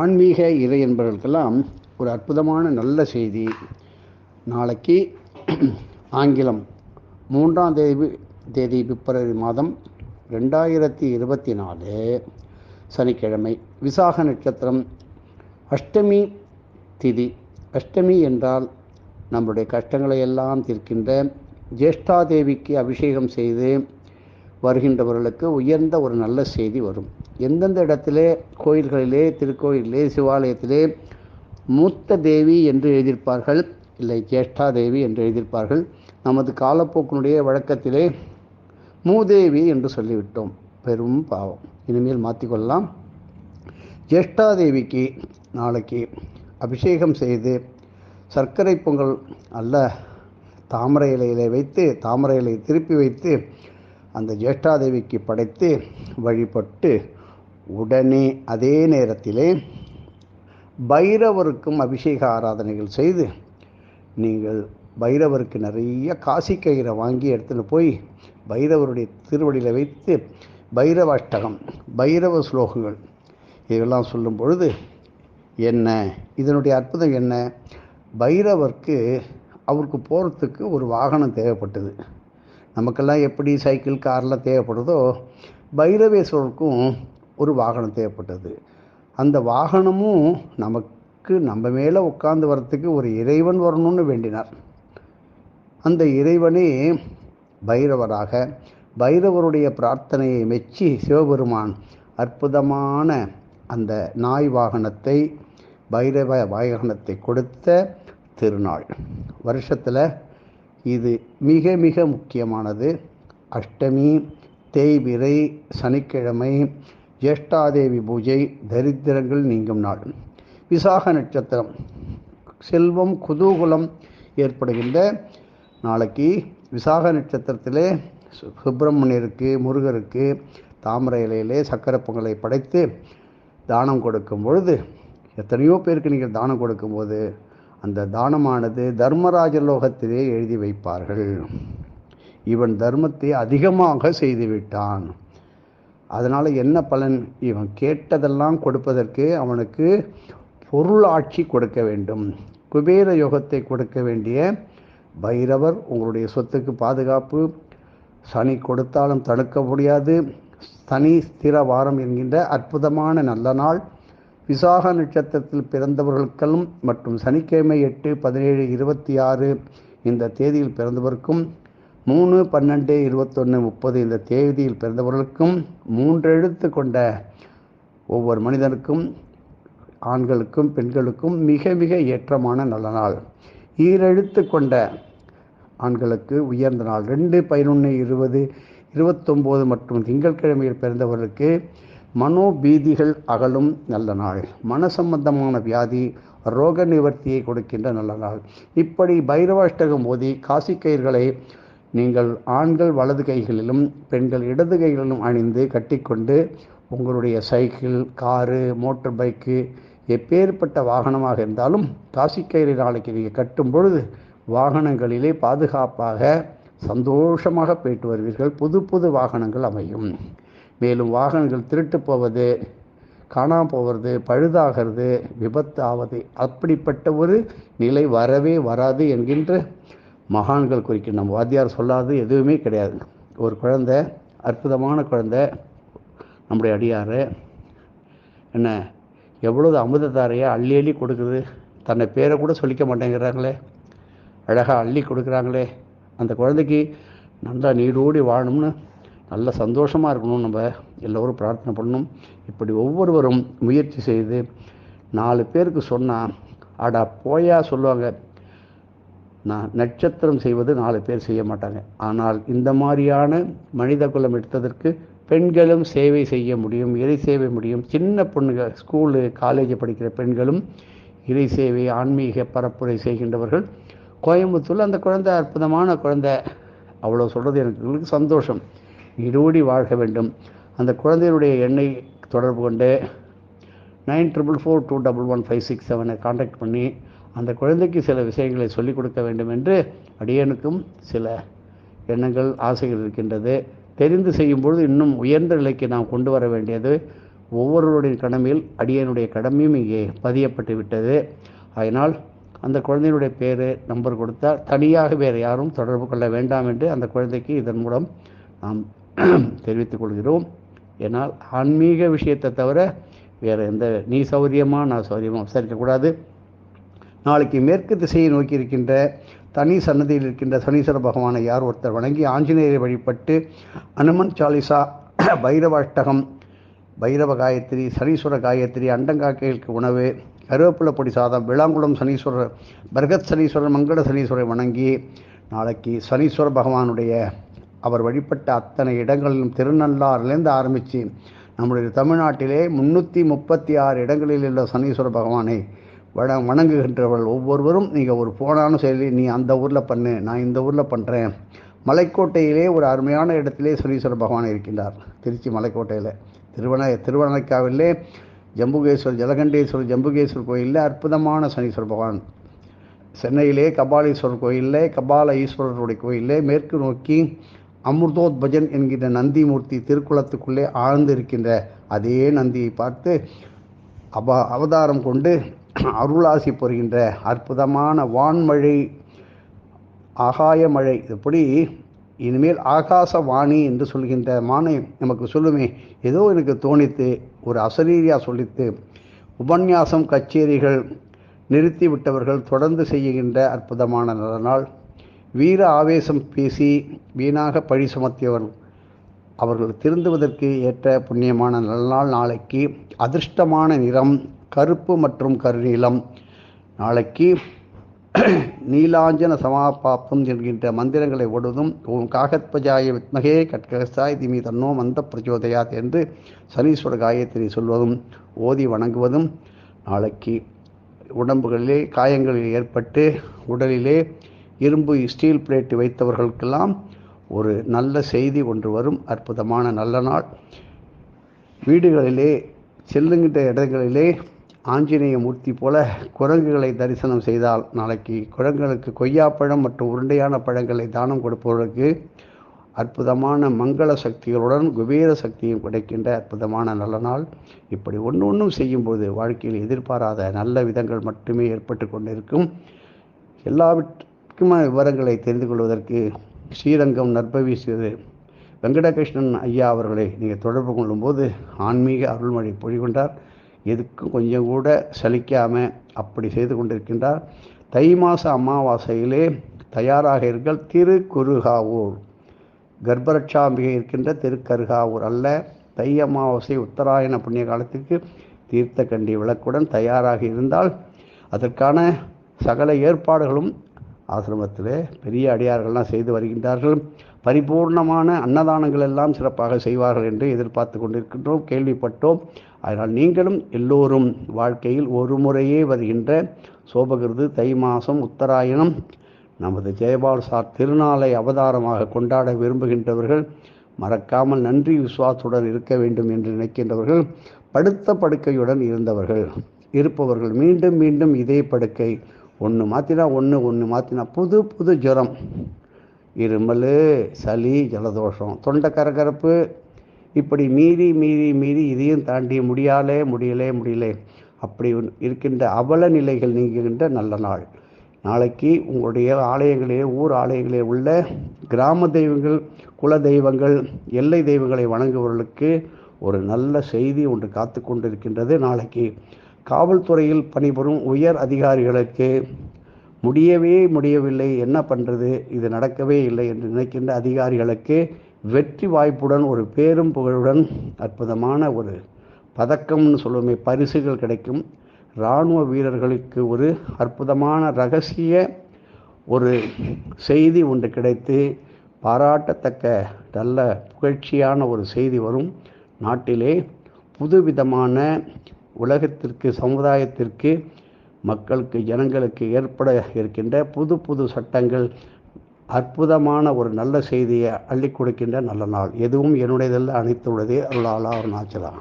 ஆன்மீக இறை என்பவர்களுக்கெல்லாம் ஒரு அற்புதமான நல்ல செய்தி. நாளைக்கு ஆங்கிலம் மூன்றாம் தேதி தேதி பிப்ரவரி மாதம் ரெண்டாயிரத்தி இருபத்தி நாலு சனிக்கிழமை விசாக நட்சத்திரம் அஷ்டமி திதி. அஷ்டமி என்றால் நம்முடைய கஷ்டங்களை எல்லாம் தீர்க்கின்ற ஜேஷ்டாதேவிக்கு அபிஷேகம் செய்து வருகின்றவர்களுக்கு உயர்ந்த ஒரு நல்ல செய்தி வரும். எந்தெந்த இடத்திலே கோயில்களிலே திருக்கோயிலே சிவாலயத்திலே மூத்த தேவி என்று எழுதியிருப்பார்கள் இல்லை ஜேஷ்டா தேவி என்று எழுதியிருப்பார்கள் நமது காலப்போக்கினுடைய வழக்கத்திலே மூதேவி என்று சொல்லிவிட்டோம். பெரும் பாவம். இனிமேல் மாற்றிக்கொள்ளலாம். ஜேஷ்டாதேவிக்கு நாளைக்கு அபிஷேகம் செய்து சர்க்கரை பொங்கல் அல்ல தாமரை இலையிலே வைத்து தாமரை இலையை திருப்பி வைத்து அந்த ஜேஷ்டாதேவிக்கு படைத்து வழிபட்டு உடனே அதே நேரத்திலே பைரவருக்கும் அபிஷேக ஆராதனைகள் செய்து நீங்கள் பைரவருக்கு நிறைய காசி கயிறை வாங்கி எடுத்துகிட்டு போய் பைரவருடைய திருவடியில் வைத்து பைரவ அஷ்டகம் பைரவ ஸ்லோகங்கள் இதெல்லாம் சொல்லும் பொழுது என்ன? இதனுடைய அற்புதம் என்ன? பைரவருக்கு அவருக்கு போகிறதுக்கு ஒரு வாகனம் தேவைப்பட்டது. நமக்கெல்லாம் எப்படி சைக்கிள் கார்லாம் தேவைப்படுதோ பைரவேஸ்வரருக்கும் ஒரு வாகனம் தேவைப்பட்டது. அந்த வாகனமும் நமக்கு நம்ம மேலே உட்கார்ந்து வர்றதுக்கு ஒரு இறைவன் வரணும்னு வேண்டினார். அந்த இறைவனே பைரவராக பைரவருடைய பிரார்த்தனையை மெச்சி சிவபெருமான் அற்புதமான அந்த நாய் வாகனத்தை பைரவ வாகனத்தை கொடுத்த திருநாள். வருஷத்தில் இது மிக மிக முக்கியமானது. அஷ்டமி தேய்பிரை சனிக்கிழமை ஜேஷ்டாதேவி பூஜை தரித்திரங்கள் நீங்கும் நாள். விசாக நட்சத்திரம். செல்வம் குதூகுலம் ஏற்படுகின்ற நாளைக்கு விசாக நட்சத்திரத்திலே சுப்பிரமணியருக்கு முருகருக்கு தாமரை இலையிலே சக்கரை பொங்கலை படைத்து தானம் கொடுக்கும் பொழுது எத்தனையோ பேருக்கு நீங்கள் தானம் கொடுக்கும்போது அந்த தானமானது தர்மராஜ லோகத்திலே எழுதி வைப்பார்கள். இவன் தர்மத்தை அதிகமாக செய்துவிட்டான் அதனால் என்ன பலன்? இவன் கேட்டதெல்லாம் கொடுப்பதற்கு அவனுக்கு பொருளாட்சி கொடுக்க வேண்டும். குபேர யோகத்தை கொடுக்க வேண்டிய பைரவர் உங்களுடைய சொத்துக்கு பாதுகாப்பு. சனி கொடுத்தாலும் தடுக்க முடியாது. சனி ஸ்திர வாரம் என்கின்ற அற்புதமான நல்ல நாள். விசாக நட்சத்திரத்தில் பிறந்தவர்களுக்கும் மற்றும் சனிக்கிழமை எட்டு பதினேழு இருபத்தி ஆறு இந்த தேதியில் பிறந்தவருக்கும் மூணு பன்னெண்டு இருபத்தொன்று முப்பது இந்த தேதியில் பிறந்தவர்களுக்கும் மூன்று எழுத்து கொண்ட ஒவ்வொரு மனிதனுக்கும் ஆண்களுக்கும் பெண்களுக்கும் மிக மிக ஏற்றமான நல்ல நாள். ஈரெழுத்து கொண்ட ஆண்களுக்கு உயர்ந்த நாள். ரெண்டு பதினொன்று இருபது இருபத்தொம்போது மற்றும் திங்கட்கிழமையில் பிறந்தவர்களுக்கு மனோபீதிகள் அகலும் நல்ல நாள். மன சம்பந்தமான வியாதி ரோக நிவர்த்தியை கொடுக்கின்ற நல்ல நாள். இப்படி பைரவாஷ்டகம் மோதி காசிக்கயிர்களை நீங்கள் ஆண்கள் வலது கைகளிலும் பெண்கள் இடது கைகளிலும் அணிந்து கட்டிக்கொண்டு உங்களுடைய சைக்கிள் காரு மோட்டர் பைக்கு எப்பேற்பட்ட வாகனமாக இருந்தாலும் காசிக்கயிறு நாளைக்கு நீங்கள் கட்டும் பொழுது வாகனங்களிலே பாதுகாப்பாக சந்தோஷமாக போயிட்டு வருவீர்கள். புது புது வாகனங்கள் அமையும். மேலும் வாகனங்கள் திருட்டு போவது காணாமல் போவது பழுதாகிறது விபத்து ஆவது அப்படிப்பட்ட ஒரு நிலை வரவே வராது என்கின்ற மகான்கள் குறிக்க நம்ம வாத்தியார் சொல்லாது எதுவுமே கிடையாது. ஒரு குழந்தை அற்புதமான குழந்தை நம்முடைய அடியார் என்ன எவ்வளவு அமுதத்தாரையாக அள்ளி அள்ளி கொடுக்குது. தன்னை பேரை கூட சொல்லிக்க மாட்டேங்கிறாங்களே. அழகாக அள்ளி கொடுக்குறாங்களே. அந்த குழந்தைக்கு நல்லா நீடோடி வாழணும்னு நல்ல சந்தோஷமாக இருக்கணும் நம்ம எல்லோரும் பிரார்த்தனை பண்ணணும். இப்படி ஒவ்வொருவரும் முயற்சி செய்து நாலு பேருக்கு சொன்னால் அடா போயா சொல்லுவாங்க. நான் நட்சத்திரம் செய்வது நாலு பேர் செய்ய மாட்டாங்க. ஆனால் இந்த மாதிரியான மனித குலம் எடுத்ததற்கு பெண்களும் சேவை செய்ய முடியும் இறை சேவை முடியும். சின்ன பொண்ணுங்க ஸ்கூலு காலேஜ் படிக்கிற பெண்களும் இறை சேவை ஆன்மீக பரப்புரை செய்கின்றவர்கள். கோயம்புத்தூரில் அந்த குழந்தை அற்புதமான குழந்தை. அவ்வளோ சொல்கிறது எனக்கு சந்தோஷம். நீடோடி வாழ்க வேண்டும். அந்த குழந்தையுடைய எண்ணை தொடர்பு கொண்டு nine triple four two double one five six செவனை contact பண்ணி அந்த குழந்தைக்கு சில விஷயங்களை சொல்லிக் கொடுக்க வேண்டும் என்று அடியனுக்கும் சில எண்ணங்கள் ஆசைகள் இருக்கின்றது. தெரிந்து செய்யும் பொழுது இன்னும் உயர்ந்த நிலைக்கு நாம் கொண்டு வர வேண்டியது ஒவ்வொருவருடைய கடமையில் அடியனுடைய கடமையும் இங்கே பதியப்பட்டு விட்டது. அதனால் அந்த குழந்தையினுடைய பேர் நம்பர் கொடுத்தால் தனியாக வேறு யாரும் தொடர்பு கொள்ள வேண்டாம் என்று அந்த குழந்தைக்கு இதன் மூலம் நாம் தெரிவித்துக் கொள்கிறோம். ஏன்னால் ஆன்மீக விஷயத்தை தவிர வேறு எந்த நீ சௌரியமாக நான் சௌரியமாக விசாரிக்கக்கூடாது நாளைக்கு மேற்கு திசையை நோக்கி இருக்கின்ற தனி சன்னதியில் இருக்கின்ற சனீஸ்வர பகவானை யார் ஒருத்தர் வணங்கி ஆஞ்சநேயரை வழிபட்டு அனுமன் சாலிசா பைரவாஷ்டகம் பைரவ காயத்ரி சனீஸ்வர காயத்ரி அண்டங்காக்கைகளுக்கு உணவு கருவேப்பிலை பொடி சாதம் விளாங்குளம் சனீஸ்வரர் பர்கத் சனீஸ்வரர் மங்கள சனீஸ்வரரை வணங்கி நாளைக்கு சனீஸ்வர பகவானுடைய அவர் வழிபட்ட அத்தனை இடங்களிலும் திருநள்ளாறிலேருந்து ஆரம்பித்து நம்முடைய தமிழ்நாட்டிலே முன்னூற்றி முப்பத்தி ஆறு இடங்களில் உள்ள சனீஸ்வர பகவானை வண வணங்குகின்றவர்கள் ஒவ்வொருவரும் நீங்கள் ஒரு போனாலும் சரி நீ அந்த ஊரில் பண்ணு நான் இந்த ஊரில் பண்ணுறேன் மலைக்கோட்டையிலே ஒரு அருமையான இடத்திலே சனீஸ்வர பகவான் இருக்கின்றார் திருச்சி மலைக்கோட்டையில். திருவண்ண திருவண்ணாக்காவிலே ஜம்புகேஸ்வர் ஜலகண்டேஸ்வரர் ஜம்புகேஸ்வர் கோயிலில் அற்புதமான சனீஸ்வர பகவான். சென்னையிலே கபாலீஸ்வரர் கோயிலில் கபால ஈஸ்வரருடைய கோயிலில் மேற்கு நோக்கி அமிர்தோத்பஜன் என்கின்ற நந்திமூர்த்தி திருக்குளத்துக்குள்ளே ஆழ்ந்து இருக்கின்ற அதே நந்தியை பார்த்து அவ அவதாரம் கொண்டு அருளாசி புரிகின்ற அற்புதமான வான்மழை ஆகாய மழை இப்படி இனிமேல் ஆகாசவாணி என்று சொல்கின்ற மானை நமக்கு சொல்லுமே. ஏதோ எனக்கு தோணித்து ஒரு அசரீரியா சொல்லித்து உபன்யாசம் கச்சேரிகள் நிறுத்தி விட்டவர்கள் தொடர்ந்து செய்கின்ற அற்புதமான நல்ல நாள். வீர ஆவேசம் பேசி வீணாக பழி சுமத்தியவர் அவர்கள் திருந்துவதற்கு ஏற்ற புண்ணியமான நல்ல நாள். நாளைக்கு அதிர்ஷ்டமான நிறம் கருப்பு மற்றும் கருநீலம். நாளைக்கு நீலாஞ்சன சமாபாப்தம் என்கின்ற மந்திரங்களை ஓடுவதும் ஓம் காகத்பஜாய வித்மகே கட்கசாய் திமி தன்னோ மந்த பிரச்சோதயாத் என்று சனீஸ்வர காயத்ரி சொல்வதும் ஓதி வணங்குவதும் நாளைக்கு உடம்புகளிலே காயங்களில் ஏற்பட்டு உடலிலே இரும்பு ஸ்டீல் பிளேட் வைத்தவர்களுக்கெல்லாம் ஒரு நல்ல செய்தி ஒன்று வரும். அற்புதமான நல்ல நாள். வீடுகளிலே செல்லுகின்ற இடங்களிலே ஆஞ்சநேய மூர்த்தி போல குரங்குகளை தரிசனம் செய்தால் நாளைக்கு குரங்குகளுக்கு கொய்யாப்பழம் மற்றும் உருண்டையான பழங்களை தானம் கொடுப்பவர்களுக்கு அற்புதமான மங்கள சக்திகளுடன் குபேர சக்தியும் கிடைக்கின்ற அற்புதமான நல்ல நாள். இப்படி ஒன்று ஒன்றும் செய்யும்போது வாழ்க்கையில் எதிர்பாராத நல்ல விதங்கள் மட்டுமே ஏற்பட்டு கொண்டிருக்கும். எல்லாவற்றுக்குமான விவரங்களை தெரிந்து கொள்வதற்கு ஸ்ரீரங்கம் நற்பவி சிறு வெங்கடகிருஷ்ணன் ஐயா அவர்களை நீங்கள் தொடர்பு கொள்ளும்போது ஆன்மீக அருள்மொழி பொழிகொண்டார் எதுக்கும் கொஞ்சம் கூட சலிக்காமல் அப்படி செய்து கொண்டிருக்கின்றார். தை மாத அமாவாசையிலே தயாராக இருங்கள் திருக்குறுகாவூர் கர்ப்பரட்சாம்பிகை இருக்கின்ற திருக்கருகாவூர் அல்ல. தை அமாவாசை உத்தராயண புண்ணிய காலத்திற்கு தீர்த்த கண்டி விளக்குடன் தயாராக இருந்தால் அதற்கான சகல ஏற்பாடுகளும் ஆசிரமத்தில் பெரிய அடியார்கள்லாம் செய்து வருகின்றார்கள். பரிபூர்ணமான அன்னதானங்கள் எல்லாம் சிறப்பாக செய்வார்கள் என்று எதிர்பார்த்து கொண்டிருக்கின்றோம் கேள்விப்பட்டோம். அதனால் நீங்களும் எல்லோரும் வாழ்க்கையில் ஒரு முறையே வருகின்ற சோபகிருது தை மாதம் உத்தராயணம் நமது ஜெயபால் சார் திருநாளை அவதாரமாக கொண்டாட விரும்புகின்றவர்கள் மறக்காமல் நன்றி விசுவாசத்துடன் இருக்க வேண்டும் என்று நினைக்கின்றவர்கள் படுத்த படுக்கையுடன் இருந்தவர்கள் இருப்பவர்கள் மீண்டும் மீண்டும் இதே படுக்கை. ஒன்று மாற்றினா ஒன்று ஒன்று மாற்றினா புது புது ஜுரம். இருமல் சளி ஜலதோஷம். தொண்டை கரகரப்பு. இப்படி மீறி மீறி மீறி இதையும் தாண்டி முடியாலே முடியலே முடியலே. அப்படி இருக்கின்ற அவல நிலைகள் நீங்குகின்ற நல்ல நாள். நாளைக்கு உங்களுடைய ஆலயங்களே ஊர் ஆலயங்களே உள்ள கிராம தெய்வங்கள் குல தெய்வங்கள் எல்லை தெய்வங்களை வணங்குபவர்களுக்கு ஒரு நல்ல செய்தி ஒன்று காத்து கொண்டிருக்கின்றது நாளைக்கு. காவல்துறையில் பணிபுரியும் உயர் அதிகாரிகளுக்கு முடியவே முடியவில்லை. என்ன பண்ணுறது இது நடக்கவே இல்லை என்று நினைக்கின்ற அதிகாரிகளுக்கு வெற்றி வாய்ப்புடன் ஒரு பேரும் புகழுடன் அற்புதமான ஒரு பதக்கம்னு சொல்லுவோமே பரிசுகள் கிடைக்கும். இராணுவ வீரர்களுக்கு ஒரு அற்புதமான ரகசிய ஒரு செய்தி ஒன்று கிடைத்து பாராட்டத்தக்க நல்ல புகழ்ச்சியான ஒரு செய்தி வரும். நாட்டிலே புதுவிதமான உலகத்திற்கு சமுதாயத்திற்கு மக்களுக்கு ஜனங்களுக்கு ஏற்பட இருக்கின்ற புது புது சட்டங்கள் அற்புதமான ஒரு நல்ல செய்தியை அள்ளி கொடுக்கின்ற நல்ல நாள். எதுவும் என்னுடையதல்ல அனைத்துள்ளதே அருளாளா அருணாச்சலா.